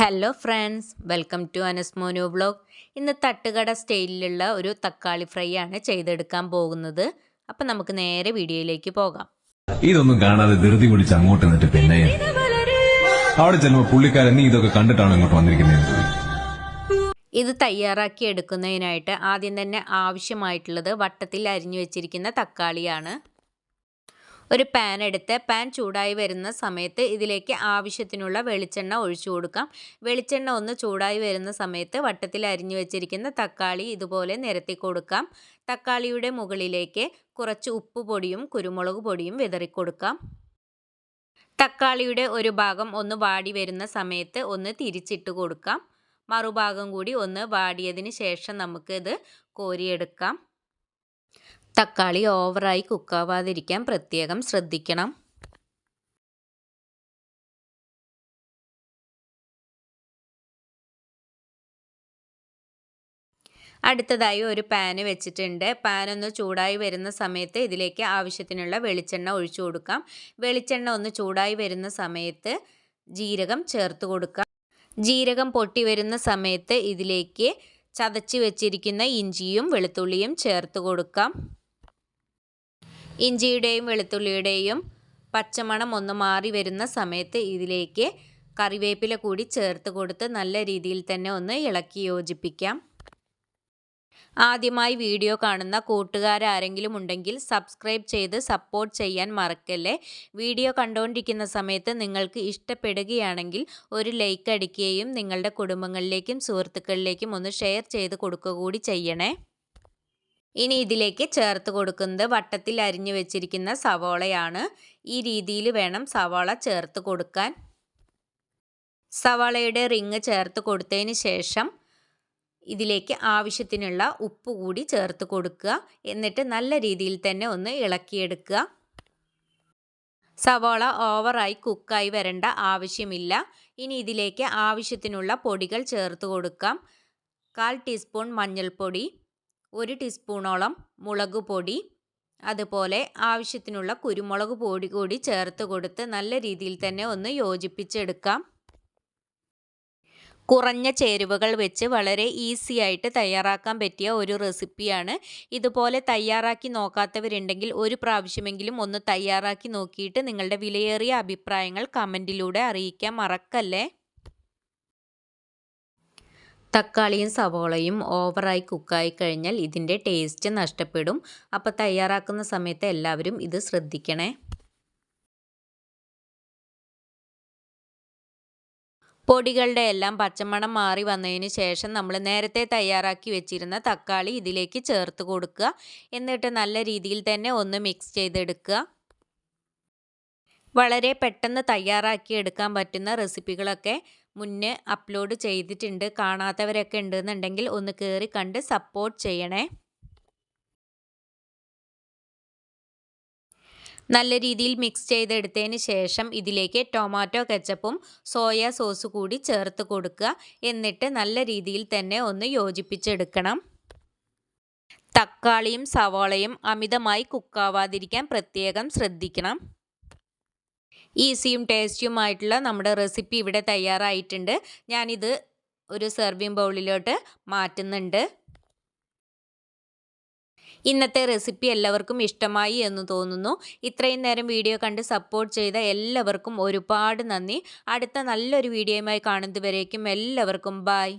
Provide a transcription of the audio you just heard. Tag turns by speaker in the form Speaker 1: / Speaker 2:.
Speaker 1: Hello friends welcome to അനസ്മോനു blog ഇന്ന് തട്ടുകട സ്റ്റൈലിലുള്ള ഒരു തക്കാളി ഫ്രൈ ആണ് ചെയ്തെടുക്കാൻ പോകുന്നത്. അപ്പം നമുക്ക് നേരെ വീഡിയോയിലേക്ക് പോകാം.
Speaker 2: ഇതൊന്നും കാണാതെ ധൃതി പിടിച്ച് അങ്ങോട്ട് നിന്നിട്ട് പിന്നെ. അവിടെ ചെല്ലുമ്പോ പുള്ളിക്കാരൻ നീ ഇതൊക്കെ കണ്ടിട്ടാണ് ഇങ്ങോട്ട് വന്നിരിക്കുന്നത്
Speaker 1: ഇത് തയ്യാറാക്കി എടുക്കുന്നതിനായിട്ട് ആദ്യം തന്നെ ആവശ്യമായിട്ടുള്ളത് വട്ടത്തിൽ അരിഞ്ഞു വെച്ചിരിക്കുന്ന തക്കാളിയാണ്. ഒരു പാൻ എടുത്ത് പാൻ ചൂടായി വരുന്ന സമയത്ത് ഇതിലേക്ക് ആവശ്യത്തിനുള്ള വെളിച്ചെണ്ണ ഒഴിച്ചു കൊടുക്കാം. വെളിച്ചെണ്ണ ഒന്ന് ചൂടായി വരുന്ന സമയത്ത് വട്ടത്തിൽ അരിഞ്ഞു വെച്ചിരിക്കുന്ന തക്കാളി ഇതുപോലെ നിരത്തി കൊടുക്കാം. തക്കാളിയുടെ മുകളിലേക്ക് കുറച്ച് ഉപ്പ് പൊടിയും കുരുമുളക് പൊടിയും വിതറിക്കൊടുക്കാം തക്കാളിയുടെ ഒരു ഭാഗം ഒന്ന് വാടി വരുന്ന സമയത്ത് ഒന്ന് തിരിച്ചിട്ട് കൊടുക്കാം. മറുഭാഗം കൂടി ഒന്ന് വാടിയതിന് ശേഷം നമുക്കിത് കോരിയെടുക്കാം. തക്കാളി ഓവറായി കുക്കാവാതിരിക്കാൻ പ്രത്യേകം ശ്രദ്ധിക്കണം. അടുത്തതായി ഒരു പാന് വെച്ചിട്ടുണ്ട്. പാനൊന്ന് ചൂടായി വരുന്ന സമയത്ത് ഇതിലേക്ക് ആവശ്യത്തിനുള്ള വെളിച്ചെണ്ണ ഒഴിച്ചു കൊടുക്കാം. വെളിച്ചെണ്ണ ഒന്ന് ചൂടായി വരുന്ന സമയത്ത് ജീരകം ചേർത്ത് കൊടുക്കാം. ജീരകം പൊട്ടി വരുന്ന സമയത്ത് ഇതിലേക്ക് ചതച്ച് വെച്ചിരിക്കുന്ന ഇഞ്ചിയും വെളുത്തുള്ളിയും ചേർത്ത് കൊടുക്കാം. ഇഞ്ചിയുടെയും വെളുത്തുള്ളിയുടെയും പച്ചമണം ഒന്ന് മാറി വരുന്ന സമയത്ത് ഇതിലേക്ക് കറിവേപ്പില കൂടി ചേർത്ത് കൊടുത്ത് നല്ല രീതിയിൽ തന്നെ ഒന്ന് ഇളക്കി യോജിപ്പിക്കാം. ആദ്യമായി വീഡിയോ കാണുന്ന കൂട്ടുകാരാരെങ്കിലും ഉണ്ടെങ്കിൽ സബ്സ്ക്രൈബ് ചെയ്ത് സപ്പോർട്ട് ചെയ്യാൻ മറക്കല്ലേ? വീഡിയോ കണ്ടുകൊണ്ടിരിക്കുന്ന സമയത്ത് നിങ്ങൾക്ക് ഇഷ്ടപ്പെടുകയാണെങ്കിൽ ഒരു ലൈക്ക് അടിക്കുകയും നിങ്ങളുടെ കുടുംബങ്ങളിലേക്കും സുഹൃത്തുക്കളിലേക്കും ഒന്ന് ഷെയർ ചെയ്ത് കൊടുക്കുക കൂടി ചെയ്യണേ. ഇനി ഇതിലേക്ക് ചേർത്ത് കൊടുക്കുന്നത് വട്ടത്തിൽ അരിഞ്ഞു വെച്ചിരിക്കുന്ന സവോളയാണ്. ഈ രീതിയിൽ വേണം സവാള ചേർത്ത് കൊടുക്കാൻ. സവാളയുടെ റിങ് ചേർത്ത് കൊടുത്തതിന് ശേഷം ഇതിലേക്ക് ആവശ്യത്തിനുള്ള ഉപ്പ് കൂടി ചേർത്ത് കൊടുക്കുക. എന്നിട്ട് നല്ല രീതിയിൽ തന്നെ ഒന്ന് ഇളക്കിയെടുക്കുക. സവാള ഓവറായി കുക്കായി വരേണ്ട ആവശ്യമില്ല. ഇനി ഇതിലേക്ക് ആവശ്യത്തിനുള്ള പൊടികൾ ചേർത്ത് കൊടുക്കാം. കാൽ ടീസ്പൂൺ മഞ്ഞൾപ്പൊടി. ഒരു ടീസ്പൂണോളം മുളക് പൊടി അതുപോലെ ആവശ്യത്തിനുള്ള കുരുമുളക് പൊടി കൂടി ചേർത്ത് കൊടുത്ത് നല്ല രീതിയിൽ തന്നെ ഒന്ന് യോജിപ്പിച്ചെടുക്കാം. കുറഞ്ഞ ചേരുവകൾ വെച്ച് വളരെ ഈസി ആയിട്ട് തയ്യാറാക്കാൻ പറ്റിയ ഒരു റെസിപ്പിയാണ്. ഇതുപോലെ തയ്യാറാക്കി നോക്കാത്തവരുണ്ടെങ്കിൽ ഒരു പ്രാവശ്യമെങ്കിലും ഒന്ന് തയ്യാറാക്കി നോക്കിയിട്ട് നിങ്ങളുടെ വിലയേറിയ അഭിപ്രായങ്ങൾ കമന്റിലൂടെ അറിയിക്കാൻ മറക്കല്ലേ? തക്കാളിയും സവോളയും ഓവറായി കുക്കായി കഴിഞ്ഞാൽ ഇതിന്റെ ടേസ്റ്റ് നഷ്ടപ്പെടും. അപ്പോൾ തയ്യാറാക്കുന്ന സമയത്ത് എല്ലാവരും ഇത് ശ്രദ്ധിക്കണേ. പൊടികളുടെ എല്ലാം പച്ചമണം മാറി വന്നതിന് ശേഷം നമ്മൾ നേരത്തെ തയ്യാറാക്കി വെച്ചിരുന്ന തക്കാളി ഇതിലേക്ക് ചേർത്ത് കൊടുക്കുക. എന്നിട്ട് നല്ല രീതിയിൽ തന്നെ ഒന്ന് മിക്സ് ചെയ്തെടുക്കുക. വളരെ പെട്ടെന്ന് തയ്യാറാക്കി എടുക്കാൻ പറ്റുന്ന റെസിപ്പികളൊക്കെ മുന്നേ അപ്ലോഡ് ചെയ്തിട്ടുണ്ട് കാണാത്തവരൊക്കെ ഉണ്ടെന്നുണ്ടെങ്കിൽ ഒന്ന് കയറി കണ്ട് സപ്പോർട്ട് ചെയ്യണേ. നല്ല രീതിയിൽ മിക്സ് ചെയ്തെടുത്തതിന് ശേഷം ഇതിലേക്ക് ടൊമാറ്റോ കെച്ചപ്പും സോയ സോസ് കൂടി ചേർത്ത് കൊടുക്കുക. എന്നിട്ട് നല്ല രീതിയിൽ തന്നെ ഒന്ന് യോജിപ്പിച്ചെടുക്കണം. തക്കാളിയും സവാളയും അമിതമായി കുക്കാവാതിരിക്കാൻ പ്രത്യേകം ശ്രദ്ധിക്കണം. ഈസിയും ടേസ്റ്റിയുമായിട്ടുള്ള നമ്മുടെ റെസിപ്പി ഇവിടെ തയ്യാറായിട്ടുണ്ട്. ഞാനിത് ഒരു സെർവിങ് ബൗളിലോട്ട് മാറ്റുന്നുണ്ട്. ഇന്നത്തെ റെസിപ്പി എല്ലാവർക്കും ഇഷ്ടമായി എന്ന് തോന്നുന്നു. ഇത്രയും നേരം വീഡിയോ കണ്ട് സപ്പോർട്ട് ചെയ്ത എല്ലാവർക്കും ഒരുപാട് നന്ദി. അടുത്ത നല്ലൊരു വീഡിയോയുമായി കാണുന്നതുവരേക്കും എല്ലാവർക്കും ബായ്